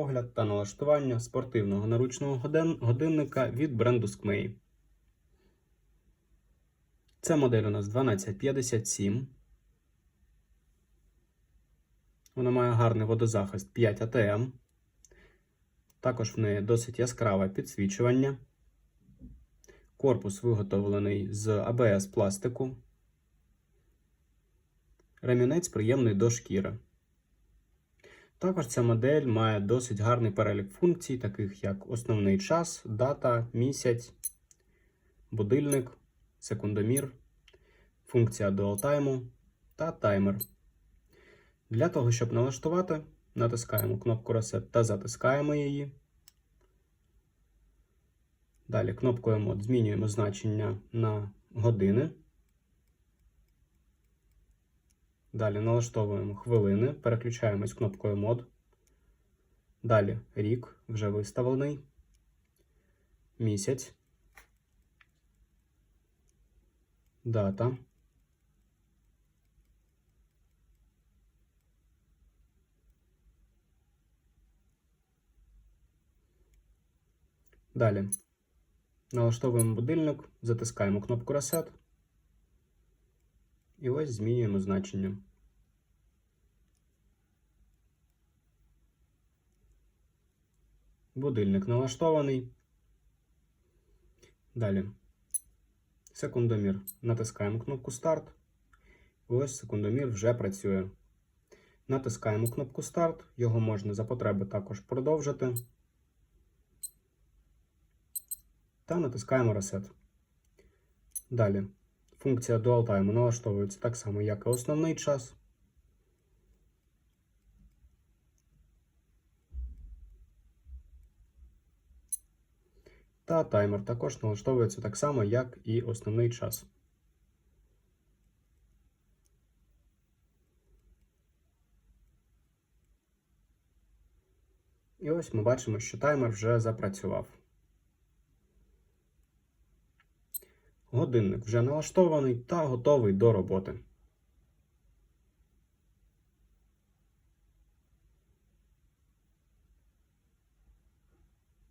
огляд та налаштування спортивного наручного годин- годинника від бренду Skmei. Це модель у нас 1257. Вона має гарний водозахист 5 АТМ. Також в неї досить яскраве підсвічування. Корпус виготовлений з АБС пластику. Ремінець приємний до шкіри. Також ця модель має досить гарний перелік функцій, таких як основний час, дата, місяць, будильник, секундомір, функція дуалтайму та таймер. Для того, щоб налаштувати, натискаємо кнопку Reset та затискаємо її. Далі кнопкою Мод змінюємо значення на години. Далі налаштовуємо хвилини, переключаємось кнопкою мод. Далі рік вже виставлений. Місяць. Дата. Далі налаштовуємо будильник, затискаємо кнопку Reset. І ось змінюємо значення. Будильник налаштований. Далі. Секундомір. Натискаємо кнопку Старт. Ось секундомір вже працює. Натискаємо кнопку Старт. Його можна за потреби також продовжити. Та натискаємо Reset. Далі. Функція Dual Time налаштовується так само, як і основний час. Та таймер також налаштовується так само, як і основний час. І ось ми бачимо, що таймер вже запрацював. Годинник вже налаштований та готовий до роботи.